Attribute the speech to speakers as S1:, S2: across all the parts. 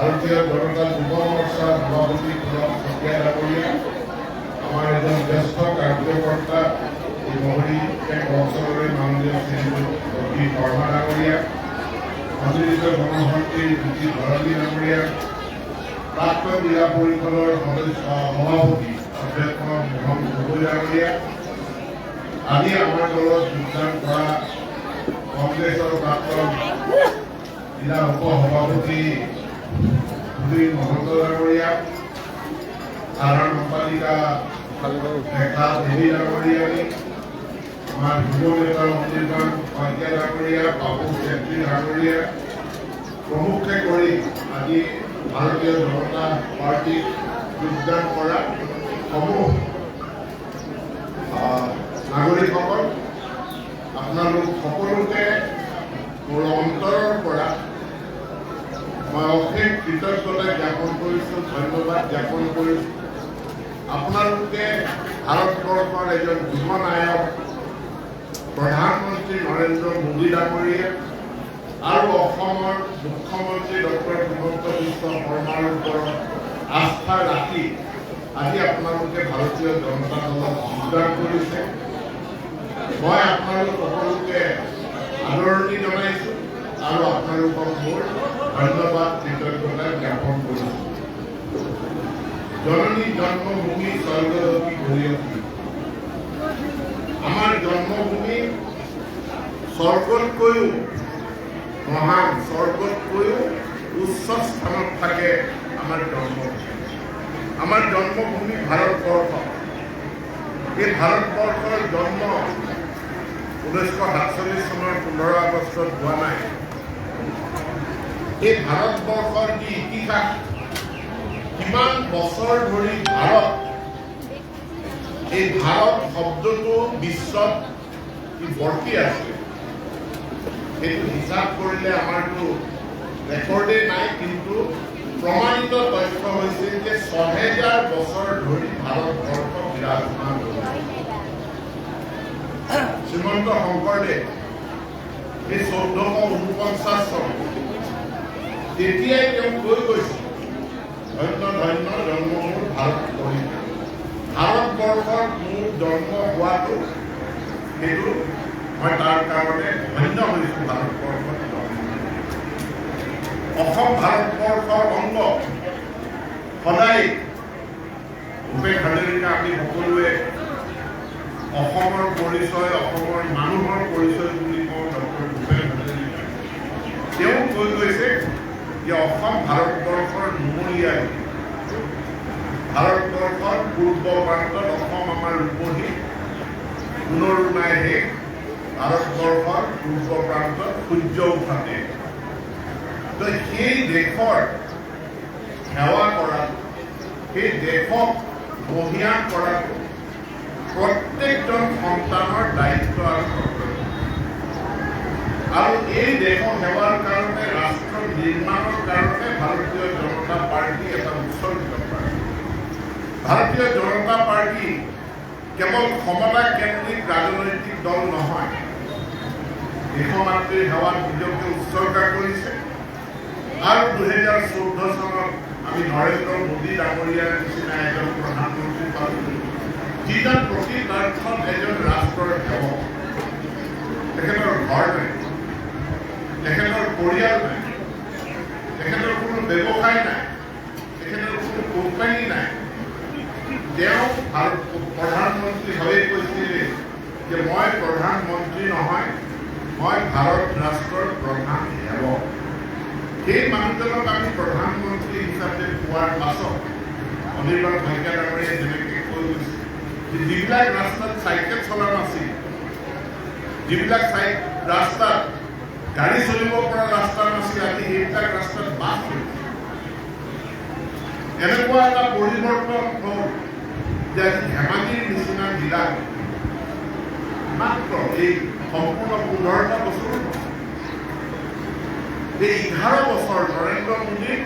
S1: ভাৰতীয় জনতা যুৱ মৰ্চাৰ সভাপতি পুৰণ শইকীয়া ডাঙৰীয়া আমাৰ এজন জ্যেষ্ঠ কাৰ্যকৰ্তা এই মহৰী এক অঞ্চলৰে মাননীয় ৰবি শৰ্মা ডাঙৰীয়া মাজুলীত জনশক্তিৰ জ্যোতি ভৰালী ডাঙৰীয়া প্ৰাক্তন জিলা সদস্য সভাপতি অধ্যক্ষ মোহন গগৈ ডাঙৰীয়া আদি আমাৰ দলত যোগদান কৰা কংগ্ৰেছৰ প্ৰাক্তন জিলা উপ মহন্ত ডাঙৰীয়া সাধাৰণ ৰেখা দেৱী ডাঙৰীয়ানী আমাৰ যুৱ নেতা অনিৰ্বাণ শইকীয়া ডাঙৰীয়া বাবু চেত্ৰী ডাঙৰীয়া প্ৰমুখে কৰি আজি ভাৰতীয় জনতা পাৰ্টীত যোগদান কৰা সমূহ নাগৰিকসকল আপোনালোক সকলোকে মোৰ অন্তৰৰ পৰা মই অশেষ কৃতজ্ঞতা জ্ঞাপন কৰিছোঁ ধন্যবাদ জ্ঞাপন কৰিছোঁ। আপোনালোকে ভাৰতবৰ্ষৰ এজন যুৱ নায়ক প্ৰধানমন্ত্ৰী নৰেন্দ্ৰ মোদী ডাঙৰীয়া আৰু অসমৰ মুখ্যমন্ত্ৰী ডক্টৰ হিমন্ত বিশ্ব শৰ্মাৰ ওপৰত আস্থা ৰাখি আজি আপোনালোকে ভাৰতীয় জনতা দলত যোগদান কৰিছে। মই আপোনালোক সকলোকে আদৰণি জনাইছোঁ আৰু আপোনালোকক মোৰ ধন্যবাদ কৃতজ্ঞতা জ্ঞাপন কৰিছোঁ জননী জন্মভূমি স্বৰ্গদপী গৰিয়সী আমাৰ জন্মভূমি স্বৰ্গতকৈও মহান স্বৰ্গতকৈও উচ্চ স্থানত থাকে আমাৰ জন্মভূমি। আমাৰ জন্মভূমি ভাৰতবৰ্ষ। এই ভাৰতবৰ্ষৰ জন্ম ঊনৈছশ সাতচল্লিছ চনৰ পোন্ধৰ আগষ্টত হোৱা নাই। এই ভাৰতবৰ্ষৰ যি ইতিহাস কিমান বছৰ ধৰি ভাৰত, এই ভাৰত শব্দটো বিশ্বত বৰ্তি আছে। সেইটো হিচাপ কৰিলে আমাৰতো ৰেকৰ্ডেই নাই, কিন্তু প্ৰমাণিত তথ্য হৈছে যে ছহেজাৰ বছৰ ধৰি ভাৰতবৰ্ষ বিৰাজমান শ্ৰীমন্ত শংকৰদেৱ, এই চৈধ্যশ ঊনপঞ্চাছ চন তেতিয়াই তেওঁ কৈ গৈছিল। ধন্য ধন্য জন্ম মোৰ ভাৰত ভাৰতবৰ্ষত মোৰ জন্ম হোৱাটো সেইটো মই তাৰ কাৰণে ধন্য হৈছোঁ ভাৰতবৰ্ষত। অসম ভাৰতবৰ্ষৰ অংগ। সদায় ভূপেন হাজৰিকা আমি সকলোৱে অসমৰ পৰিচয় অসমৰ মানুহৰ পৰিচয় বুলি কওঁ ডক্টৰ ভূপেন হাজৰিকা তেওঁ কৈ গৈছে যে অসম ভাৰতবৰ্ষৰ নুমলীয়াই, ভাৰতবৰ্ষৰ পূৰ্ব প্ৰান্তত অসম আমাৰ ৰূপহী পুনৰু নাই শেষ ভাৰতবৰ্ষৰ পূৰ্ব প্ৰান্তত সূৰ্য উঠাতে তো সেই দেশৰ সেৱা কৰাটো, সেই দেশক বহিয়ান কৰাটো প্ৰত্যেকজন সন্তানৰ দায়িত্ব আৰু আৰু এই দেশৰ সেৱাৰ কাৰণে ৰাষ্ট্ৰ নিৰ্মাণৰ কাৰণে ভাৰতীয় জনতা পাৰ্টি এটা উৎসৰ্গিত পাৰ্টি। ভাৰতীয় জনতা পাৰ্টি কেৱল ক্ষমতা কেন্দ্ৰিক ৰাজনৈতিক দল নহয়, দেশমাতৃৰ সেৱাত নিজকে উৎসৰ্গা কৰিছে। আৰু দুহেজাৰ চৈধ্য চনত আমি নৰেন্দ্ৰ মোদী ডাঙৰীয়াৰ নিচিনা এজন প্ৰধানমন্ত্ৰী পালোঁ, যিজন প্ৰকৃত এজন ৰাষ্ট্ৰৰ সেৱক তেখেতৰ ঘৰ তেখেতৰ পৰিয়াল নাই। তেখেতৰ কোনো ব্যৱসায় নাই। তেখেতৰ কোনো কোম্পানী নাই। তেওঁ প্ৰধানমন্ত্ৰী হৈ কৈছিলে যে মই প্ৰধানমন্ত্ৰী নহয়, মই ভাৰত ৰাষ্ট্ৰৰ প্ৰধান সেৱক। সেই মানুহজনক আমি প্ৰধানমন্ত্ৰী হিচাপে পোৱাৰ পাছত অনিৰ্বাণ শইকীয়া ডাঙৰীয়াই যেনেকৈ কৈ গৈছে যে যিবিলাক ৰাস্তাত চাইকেল চলা নাছিল যিবিলাক ৰাস্তাত গাড়ী চলিব পৰা ৰাস্তা নাছিল আজি সেইবিলাক ৰাস্তাত বাছ এনেকুৱা এটা পৰিৱৰ্তন হ'ল যে আজি ধেমাজিৰ নিচিনা জিলা মাত্ৰ এই সম্পূৰ্ণ পোন্ধৰটা বছৰ এই এঘাৰ বছৰ নৰেন্দ্ৰ মোদীৰ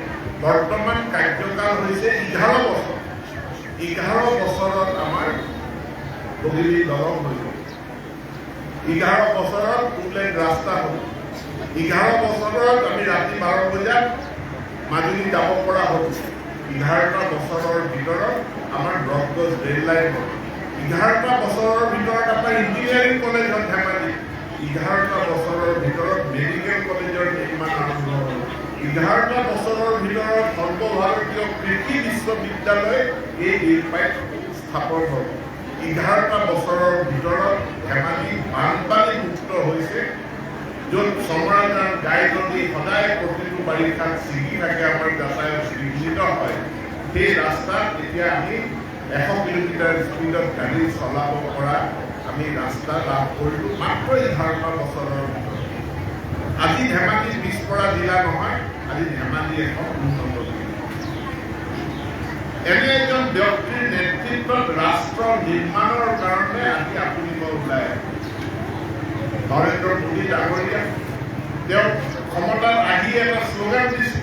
S1: বৰ্তমান কাৰ্যকাল হৈছে এঘাৰ বছৰ। এঘাৰ বছৰত আমাৰ বগিৰি দলং হৈ গ'ল। এঘাৰ বছৰত টুলেন ৰাস্তা হ'ল। এঘাৰ বছৰত আমি ৰাতি বাৰ বজাত মাজুলী যাব পৰা হ'ল। এঘাৰটা বছৰৰ ভিতৰত আমাৰ ব্ৰডগজ ৰেল লাইন হ'ল। এঘাৰটা বছৰৰ ভিতৰত আমাৰ ইঞ্জিনিয়াৰিং কলেজ হ'ল ধেমাজি। এঘাৰটা বছৰৰ ভিতৰত মেডিকেল কলেজৰ নিৰ্মাণ আৰম্ভ হ'ল। এঘাৰটা বছৰৰ ভিতৰত সৰ্বভাৰতীয় কৃষি বিশ্ববিদ্যালয় এই নিৰ্মাণ স্থাপন হ'ল। এঘাৰটা বছৰৰ ভিতৰত ধেমাজি বানপানী মুক্ত হৈছে। য'ত চমৰাজান গাই নদী সদায় প্ৰতিটো বাৰিষাত ছিগি থাকে আমাৰ যাতায়াত বিঘ্নিত হয় সেই ৰাস্তাত এতিয়া আমি এশ কিলোমিটাৰ স্পীডত গাড়ী চলাব পৰা আমি ৰাস্তা লাভ কৰিলোঁ মাত্ৰ এঘাৰটা বছৰৰ ভিতৰত আজি ধেমাজি পিছপৰা জিলা নহয় আজি ধেমাজি এখন উন্নত এনে এজন ব্যক্তিৰ নেতৃত্বত ৰাষ্ট্ৰ নিৰ্মাণৰ কাৰণে আজি আপুনি মই ওলাই আহিছোঁ। নৰেন্দ্ৰ মোদী ডাঙৰীয়া। তেওঁ আহি এটা শ্লোগান দিছে,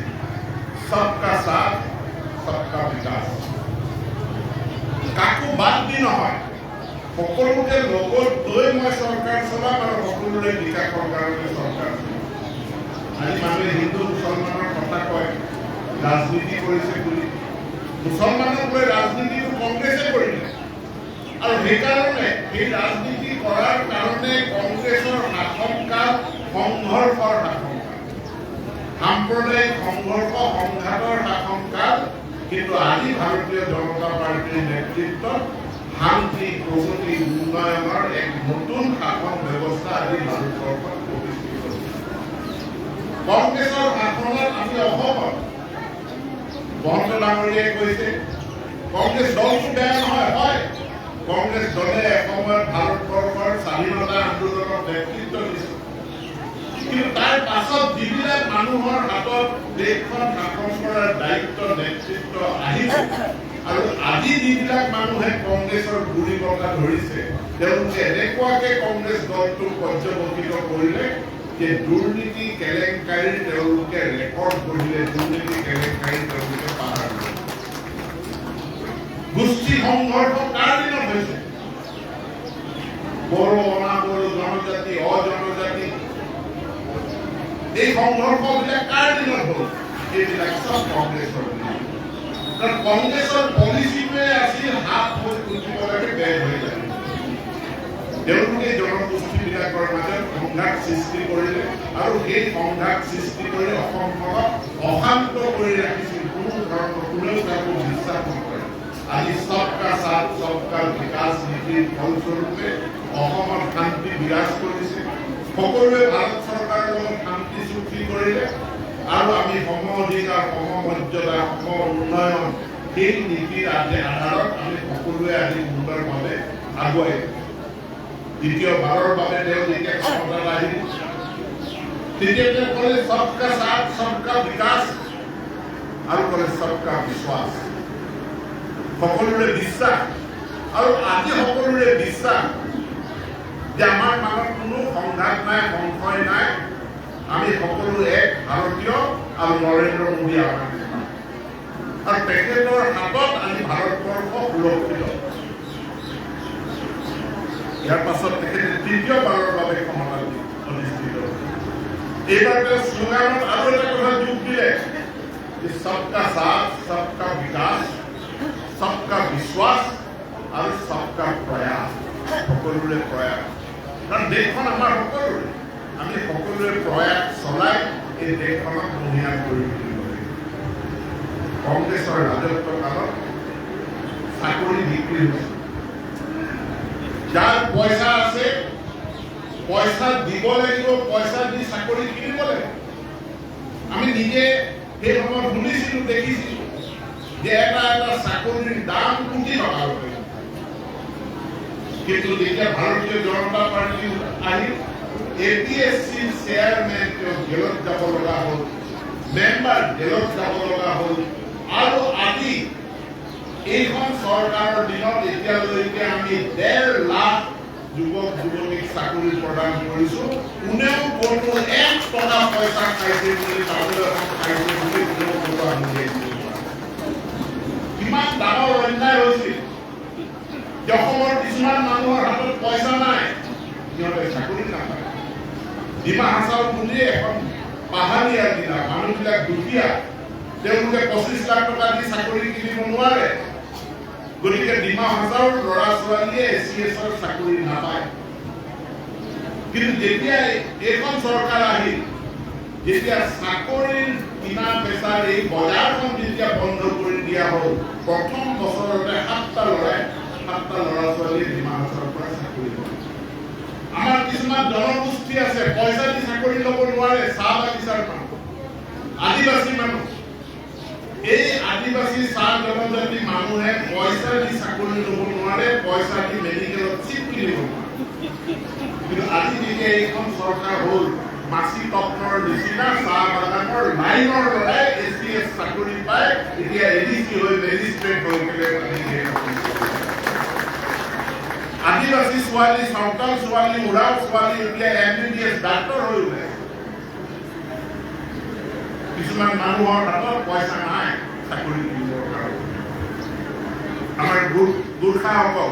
S1: সবকা সাথ, সবকা বিকাশ কাকো বাদ দি নহয়, সকলোকে লগত লৈ মই চৰকাৰ চলাম আৰু সকলোৰে বিকাশৰ কাৰণে চৰকাৰ আজি মানুহে হিন্দু মুছলমানৰ কথা কয়, ৰাজনীতি কৰিছে বুলি মুছলমানক লৈ ৰাজনীতিটো কংগ্ৰেছে কৰিলে। আৰু সেইকাৰণে সেই ৰাজনীতি কৰাৰ কাৰণে কংগ্ৰেছৰ শাসনকাল সংঘৰ্ষৰ শাসনকাল সাম্প্ৰদায়িক সংঘৰ্ষ, সংঘাতৰ শাসনকাল কিন্তু আজি ভাৰতীয় জনতা পাৰ্টীৰ নেতৃত্বত শান্তি, প্ৰগতি, উন্নয়নৰ এক নতুন শাসন ব্যৱস্থা আজি ভাৰতবৰ্ষত প্ৰতিষ্ঠিত কংগ্ৰেছৰ শাসনত আমি অসমত মহন্ত ডাঙৰীয়াই কৈছে, কংগ্ৰেছ দলটো বেয়া নহয়, হয়। কংগ্ৰেছ দলে এসময়ত ভাৰতবৰ্ষৰ স্বাধীনতা আন্দোলনৰ নেতৃত্ব কিন্তু তাৰ পাছত যিবিলাক মানুহৰ হাতত দেশখন শাসন কৰাৰ দায়িত্ব, নেতৃত্ব আহিছে আৰু আজি যিবিলাক মানুহে কংগ্ৰেছৰ গুৰি বগা ধৰিছে, তেওঁলোকে এনেকুৱাকে কংগ্ৰেছ দলটোক পৰ্যবেক্ষিত কৰিলে যে দুৰ্নীতি কেলেংকাৰীৰ তেওঁলোকে ৰেকৰ্ড গঢ়িলে, দুৰ্নীতি কেলেংকাৰী তেওঁলোকে পাহৰিলে গোষ্ঠী সংঘৰ্ষ কাৰ বড়ো অনাবড়ো জনজাতি, অজনজাতি। এই সংঘৰ্ষবিলাক কাৰ দিনত হ'ল? এইবিলাক চব কংগ্ৰেছৰ কংগ্ৰেছৰ পলিচিটোৱে আছিল হাত ভোট খুজিব লাগে হৈ যায়। তেওঁলোকে জনগোষ্ঠীবিলাকৰ মাজত সংঘাত সৃষ্টি কৰিলে আৰু সেই সংঘাত সৃষ্টি কৰি অসমখনক অশান্ত কৰি ৰাখিছিল কোনো ধৰণৰ কোনেও কাকো বিশ্বাস নকৰে আজি সবকা সাথ সবকা বিকাশ নীতিৰ ফলস্বৰূপে অসমত শান্তি বিৰাজ কৰিছে সকলোৱে ভাৰত চৰকাৰৰ লগত শান্তি চুক্তি কৰিলে আৰু আমি সম অধিকাৰ, সম মৰ্যাদা, সম উন্নয়ন সেই নীতিৰ আজি আধাৰত আমি সকলোৱে আজি সুন্দৰভাৱে আগুৱাই দ্বিতীয়বাৰৰ বাবে তেওঁ যেতিয়া ক্ষমতাত আহিল তেতিয়া তেওঁ ক'লে সবকা সাথ, সবকা বিকাশ আৰু ক'লে সবকা বিশ্বাস। সকলোৰে বিশ্বাস আৰু আজি সকলোৰে বিশ্বাস যে আমাৰ মাজত কোনো সংঘাত নাই সংশয় নাই আমি সকলো এক ভাৰতীয় আৰু নৰেন্দ্ৰ মোদী আমাৰ। আৰু তেখেতৰ হাতত আজি ভাৰতবৰ্ষ সুৰক্ষিত ইয়াৰ পাছত তেখেতে তৃতীয়বাৰৰ বাবে ক্ষমতা অধিষ্ঠিত হ'ল। এইবাৰ তেওঁ শ্লোগানত আৰু এটা কথা যোগ দিলে যে সবকা সাথ, সবকা বিকাশ, সবকা বিশ্বাস আৰু সবকা প্ৰয়াস সকলোৰে প্ৰয়াস কাৰণ দেশখন আমাৰ সকলোৰে। আমি সকলোৰে প্ৰয়াস চলাই এই দেশখনক মহিয়ান কৰি তুলিব লাগিব। কংগ্ৰেছৰ ৰাজত্ব কালত চাকৰি বিক্ৰী হৈছে। যাৰ পইচা আছে, পইচা দিব লাগিব, পইচা দি চাকৰি কিনিব লাগিব। আমি নিজে সেই সময়ত শুনিছিলো, দেখিছিলো যে এটা এটা চাকৰিৰ দাম কোটি টকা কিন্তু যেতিয়া ভাৰতীয় জনতা পাৰ্টি আহিল এ পি এছ তেওঁ জেলত যাব লগা হ'ল মেম্বাৰ জেলত যাব লগা হ'ল। আৰু আজি এইখন চৰকাৰৰ দিনত এতিয়ালৈকে আমি ডেৰ লাখ যুৱক, যুৱতীক চাকৰি প্ৰদান কৰিছো। কোনেও কোনো এক টকা পইচা খাইছে বুলি খাইছে বুলি কিমান ডাঙৰ অন্যায় হৈছিল অসমৰ কিছুমান মানুহৰ হাতত পইচা নাই সিহঁতে চাকৰি নাপায়। ডিমা হাছাও বুলিয়ে এখন পাহাৰীয়া জিলা মানুহবিলাক দুখীয়া তেওঁলোকে পঁচিছ লাখ টকা দি চাকৰি কিনিব নোৱাৰে। গতিকে ডিমা হাছাওৰ ল'ৰা ছোৱালীয়ে এ চি এছৰ চাকৰি নাপায়। কিন্তু যেতিয়া এইখন চৰকাৰ আহিল যেতিয়া চাকৰিৰ কিনা বেচাৰ এই বজাৰখন যেতিয়া বন্ধ কৰি দিয়া হ'ল প্ৰথম বছৰতে সাতটা ল'ৰাই সাতটা ল'ৰা ছোৱালীয়ে ডিমা হাছাওৰ পৰা চাকৰি পায় আমাৰ কিছুমান জনগোষ্ঠী আছে পইচা দি চাকৰি ল'ব নোৱাৰে চাহ বাগিচাৰ মানুহ আদিবাসী মানুহ। এই আদিবাসী চাহ জনজাতি মানুহে পইচা দি চাকৰি ল'ব নোৱাৰে পইচা দি মেডিকেলত চিট কিনিব কিন্তু আজি যেতিয়া এইখন চৰকাৰ হ'ল মাছি তত্বৰ নিচিনা চাহ বাগানৰ লাইনৰ লৰাই এ চি এছ চাকৰি পাই এতিয়া এ ডি চি হৈ মেজিষ্ট্ৰেট হৈ পেলাই আমি সেই আদিবাসী ছোৱালী চাওতাল ছোৱালী উৰাও ছোৱালী এতিয়া এম বি বি এছ ডাক্তৰ কিছুমান মানুহৰ হাতত পইচা নাই চাকৰি কিনিবৰ কাৰণে আমাৰ গোৰ্খাসকল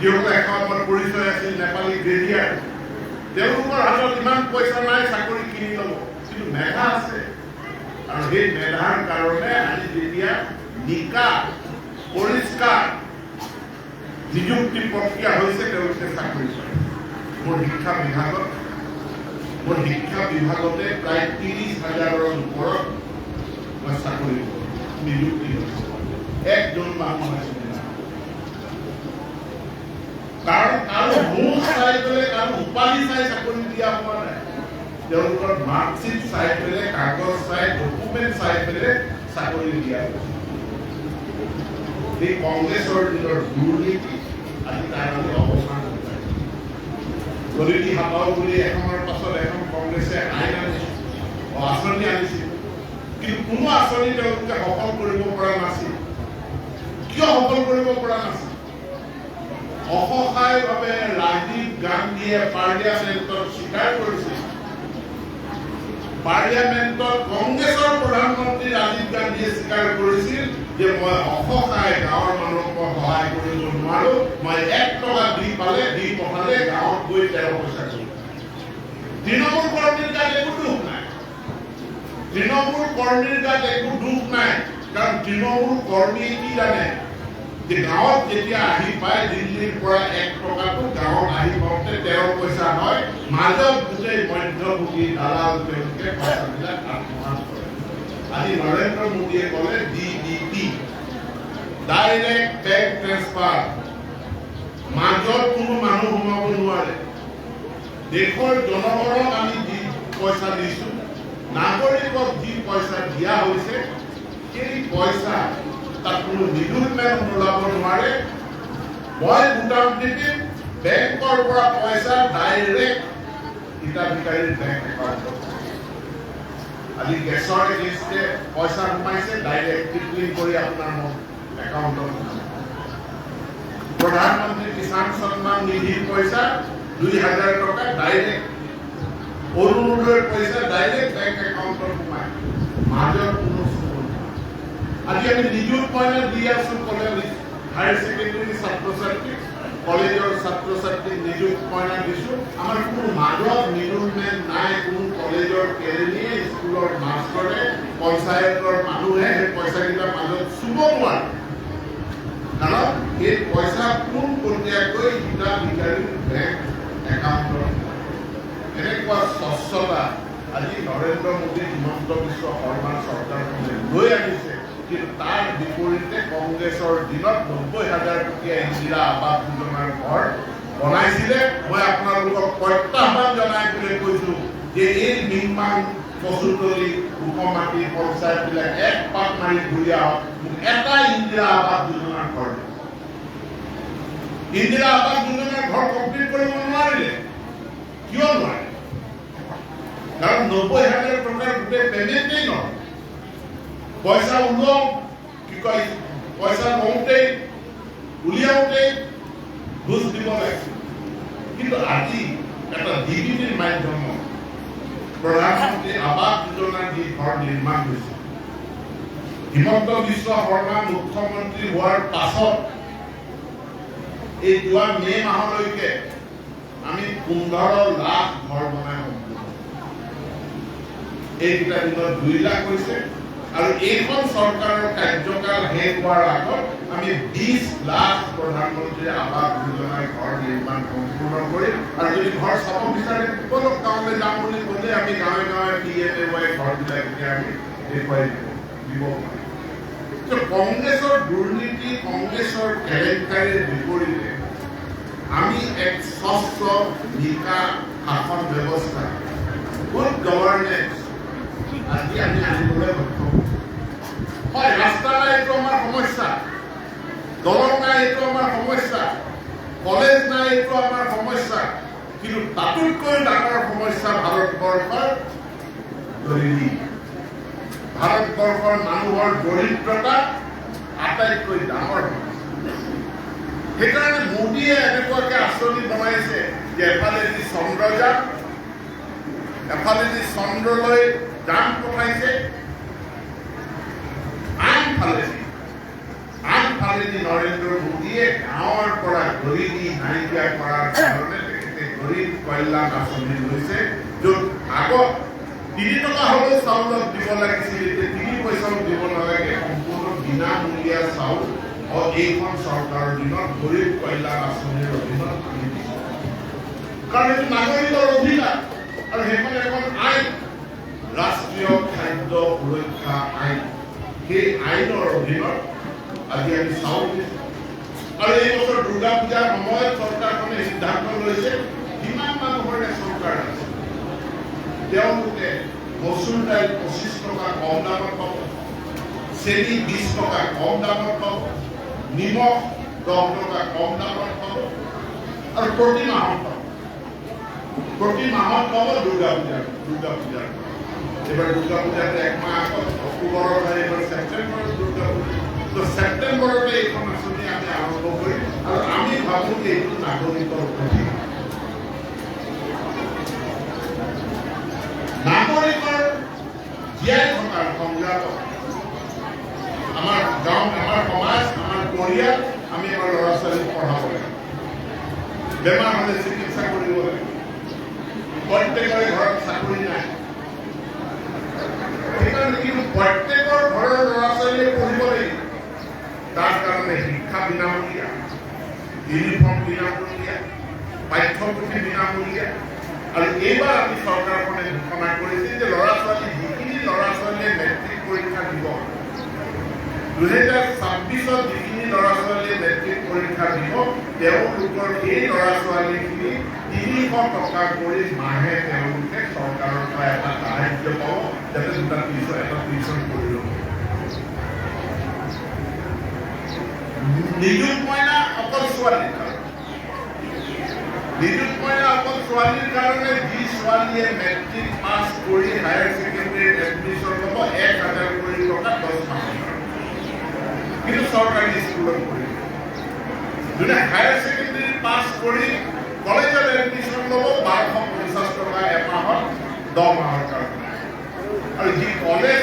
S1: যিসকলে এসময়ত পৰিচয় আছিল নেপালী গ্ৰেডিয়াৰ। তেওঁলোকৰ হাতত ইমান পইচা নাই, চাকৰি কিনি ল'ব। কিন্তু মেধা আছে। আৰু সেই মেধাৰ কাৰণে আজি যেতিয়া নিকা, পৰিষ্কাৰ নিযুক্তি প্ৰক্ৰিয়া হৈছে, তেওঁলোকে চাকৰি শিক্ষা বিভাগত, মোৰ শিক্ষা বিভাগতে প্ৰায় ত্ৰিশ হাজাৰৰ ওপৰত মই নিযুক্তি হৈছে হোৱা নাই। তেওঁলোকৰ মাৰ্কশ্বিট চাই পেলাই, কাগজ চাই ডকুমেণ্ট চাই পেলাই চাকৰি দিয়া হৈছে। এই কংগ্ৰেছৰ আজি তাৰ অৱসান বুলি এখনৰ পাছত এখন কংগ্ৰেছে আইন আনিছিল আঁচনি আনিছিল কিন্তু কোনো আঁচনি তেওঁলোকে সফল কৰিব পৰা নাছিল। কিয় সফল কৰিব পৰা নাছিল? অসহায়ভাৱে ৰাজীৱ গান্ধীয়ে পাৰ্লিয়ামেণ্টত স্বীকাৰ কৰিছিল পাৰ্লিয়ামেণ্টত কংগ্ৰেছৰ প্ৰধানমন্ত্ৰী ৰাজীৱ গান্ধীয়ে স্বীকাৰ কৰিছিল। যে মই অসহায় গাঁৱৰ মানুহক সহায় কৰিব নোৱাৰো, মই এক টকা দি পালে, দি পঠালে গাঁৱত গৈ তেৰ পইচা কৰিম তৃণমূল কৰ্মীৰ গাত একো দুখ নাই। তৃণমূল কৰ্মীৰ গাত একো দুখ নাই, কাৰণ তৃণমূল কৰ্মীয়ে কি জানে? যে গাঁৱত যেতিয়া আহি পায়, দিল্লীৰ পৰা এক টকাটো গাঁৱত আহি পাওঁতে তেৰ পইচা হয়, মাজত গোটেই মধ্যভোগী দালাল তেওঁলোকে পইচাবিলাক আত্মসাত কৰে। আজি নৰেন্দ্ৰ মোদীয়ে ক'লে টি ডাইৰেক্ট বেংক ট্ৰেন্সফাৰ মাজত কোনো মানুহ সোমাব নোৱাৰে। দেশৰ জনগণক আমি যি পইচা দিছো, নাগৰিকক যি পইচা দিয়া হৈছে, সেই পইচা তাত কোনো মিডল ওলাব নোৱাৰে। মই বুটাম টিপিম বেংকৰ পৰা পইচা ডাইৰেক্ট হিতাধিকাৰীৰ বেংক একাউণ্টত আজি গেছৰ এগেইনষ্টে পইচা সোমাইছে ডাইৰেক্ট টিপলিং কৰি আপোনাৰ সোমাব প্ৰধানমন্ত্ৰী কিষাণ সন্মান নিধিৰ পইচা দুই হাজাৰ টকা ডাইৰেক্ট অৰুণোদয়ৰ পইচা ডাইৰেক্ট বেংক একাউণ্টত সোমায় মাজত কোনো আজি আমি নিযুত মইনা দি আছো কলেজ হায়াৰ ছেকেণ্ডেৰী ছাত্ৰ ছাত্ৰীক কলেজৰ ছাত্ৰ ছাত্ৰীক নিযুত মইনা দিছো আমাৰ কোনো মাজত মিডল মেন নাই, কোনো কলেজৰ কেৰেণীয়ে স্কুলৰ মাষ্টৰে পঞ্চায়তৰ মানুহে সেই পইচাকেইটা মাজত চুব নোৱাৰে কাৰণ পোনপটীয়াকৈ হিতাধিকাৰীৰ বেংক একাউণ্টত এনেকুৱা স্বচ্ছতা আজি নৰেন্দ্ৰ মোদী, হিমন্ত বিশ্ব শৰ্মাৰ চৰকাৰখনে লৈ আনিছে কিন্তু তাৰ বিপৰীতে কংগ্ৰেছৰ দিনত নব্বৈ হাজাৰ টকীয়া ইন্দিৰা আৱাস যোজনাৰ ঘৰ বনাইছিলে। মই আপোনালোকক প্ৰত্যাহ্বান জনাই পেলাই কৈছো যে এই নিৰ্মাণ কচুতলি উপমাটি পঞ্চায়তবিলাক এক পাক মাৰি ঘূৰি আহক। এটা ইন্দিৰা আৱাস দিয়ক। ইন্দিৰা আৱাস যোজনাৰ ঘৰ কমপ্লিট কৰিব নোৱাৰিলে কিয় নোৱাৰে কাৰণ নব্বৈ হাজাৰ টকাৰ গোটেই পেমেণ্টেই নহয় পইচা ওলাওক কি কয় পইচা লওঁতেই উলিয়াওঁতেই ঘোষ দিব লাগে। কিন্তু আজি এটা ডিবিটিৰ মাধ্যমত প্ৰধানমন্ত্ৰী আৱাস যোজনাৰ যি ঘৰ নিৰ্মাণ হৈছে। হিমন্ত বিশ্ব শৰ্মা মুখ্যমন্ত্ৰী হোৱাৰ পাছত এই যোৱা মে মাহলৈকে আমি পোন্ধৰ লাখ ঘৰ বনাই এইকেইটা দিনত দুই লাখ হৈছে আৰু এইখন চৰকাৰৰ কাৰ্যকাল শেষ হোৱাৰ আগত আমি বিশ লাখ প্ৰধানমন্ত্ৰী আৱাস যোজনাৰ ঘৰ নিৰ্মাণ সম্পূৰ্ণ কৰিম। আৰু যদি ঘৰ চাব বিচাৰে বলক গাঁৱলৈ যাম বুলি ক'লে আমি গাঁৱে গাঁৱে পি এম এ ৱাই ঘৰবিলাক এতিয়া আমি দেখুৱাই দিব পাৰিম। কংগ্ৰেছৰ দুৰ্নীতি কংগ্ৰেছৰ কেলেংকাৰীৰ বিপৰীতে আমি এক স্বচ্ছ, নিকা, শাসন ব্যৱস্থা গুড গভৰ্নেন্স আজি আমি আনিবলৈ সক্ষম। হয় ৰাস্তা নাই, এইটো আমাৰ সমস্যা। দলং নাই, এইটো আমাৰ সমস্যা। কলেজ নাই, এইটো আমাৰ সমস্যা। কিন্তু তাতোতকৈ ডাঙৰ সমস্যা ভাৰতবৰ্ষৰ দৰিদ্ৰী। ভাৰতবৰ্ষৰ মানুহৰ দৰিদ্ৰতা আটাইতকৈ ডাঙৰ। সমস্যা সেইকাৰণে মোদীয়ে এনেকুৱাকে আঁচনি বনাইছে যে এফালেদি চন্দ্ৰযান, এফালেদি চন্দ্ৰলৈ যান পঠাইছে, আনফালেদি আনফালেদি নৰেন্দ্ৰ মোদীয়ে গাঁৱৰ পৰা গৰিবী নাইকিয়া কৰাৰ কাৰণে তেখেতে গৰীব কল্যাণ আঁচনি লৈছে, য'ত আগত তিনি টকা হ'লেও চাউলত দিব লাগিছিল, এতিয়া তিনি পইচাও দিব নালাগে, সম্পূৰ্ণ বিনামূলীয়া চাউল। এইখন চৰকাৰৰ দিনত গৰীব কল্যাণ আঁচনিৰ অধীনত আমি কাৰণ এইটো নাগৰিকৰ অধিকাৰ আৰু সেইখন এখন আইন ৰাষ্ট্ৰীয় খাদ্য সুৰক্ষা আইন সেই আইনৰ অধীনত আজি আমি চাউল আৰু এই বছৰ দুৰ্গা পূজাৰ সময়ত চৰকাৰখনে সিদ্ধান্ত লৈছে যিমান মানুহৰ ৰেচন কাৰ্ড আছে তেওঁলোকে মচুৰ দাইল পঁচিছ টকা কম দামত পাব চেনি বিছ টকা কম দামত পাব নিমখ দহ টকা কম দামত পাব আৰু প্ৰতি মাহত পাব প্ৰতি মাহত পাব দুৰ্গা পূজাৰ দুৰ্গা পূজাৰ এইবাৰ দুৰ্গা পূজাতে এক মাহ আগত, অক্টোবৰৰ পৰা এইবাৰ ছেপ্টেম্বৰত দুৰ্গা পূজা। তো এইখন আঁচনি আমি আৰম্ভ কৰিম আৰু আমি ভাবোঁ যে এইটো নাগৰিকৰ অধিকাৰ। নাগৰিকৰ জীয়াই থকাৰ সংগ্ৰামত আমাৰ গাঁও, আমাৰ সমাজ, আমাৰ পৰিয়াল আমি আমাৰ ল'ৰা ছোৱালীক পঢ়াব লাগে বেমাৰ হ'লে চিকিৎসা কৰিব লাগে প্ৰত্যেকৰে ঘৰত চাকৰি নাই। সেইকাৰণে কিন্তু প্ৰত্যেকৰ ঘৰৰ ল'ৰা ছোৱালীয়ে পঢ়িব লাগিব তাৰ কাৰণে শিক্ষা বিনামূলীয়া ইউনিফৰ্ম বিনামূলীয়া, পাঠ্যপুথি বিনামূলীয়া। আৰু এইবাৰ আমি চৰকাৰখনে ঘোষণা কৰিছে যে ল'ৰা ছোৱালী যিখিনি ল'ৰা ছোৱালীয়ে মেট্ৰিক পৰীক্ষা দিব, দুহেজাৰ ছাব্বিছত ল'ৰা ছোৱালীয়ে মেট্ৰিক পৰীক্ষা দিব তেওঁলোকৰ সেই ল'ৰা ছোৱালীখিনি তিনিশ টকা কৰি মাহে তেওঁলোকে চৰকাৰৰ পৰা এটা সাহাৰ্য পাব যাতে দুটা টিউচন এটা টিউচন কৰি ল'ব নিযুত মইনা অকল ছোৱালীৰ কাৰণে নিযুত মইনা অকল ছোৱালীৰ কাৰণে যি ছোৱালীয়ে মেট্ৰিক পাছ কৰি হায়াৰ ছেকেণ্ডেৰীত এডমিশ্যন ল'ব এক হাজাৰ কোটি টকা দহ মাহৰ কাৰণে কিন্তু স্কুলে পড়ি। যদি হায়ার ছেকেণ্ডেৰী পাছ কৰি কলেজত এডমিশ্যন ল'ব বাৰশ পঞ্চাছ টকা এমাহত দহ মাহৰ কাৰণে। আৰু যি কলেজ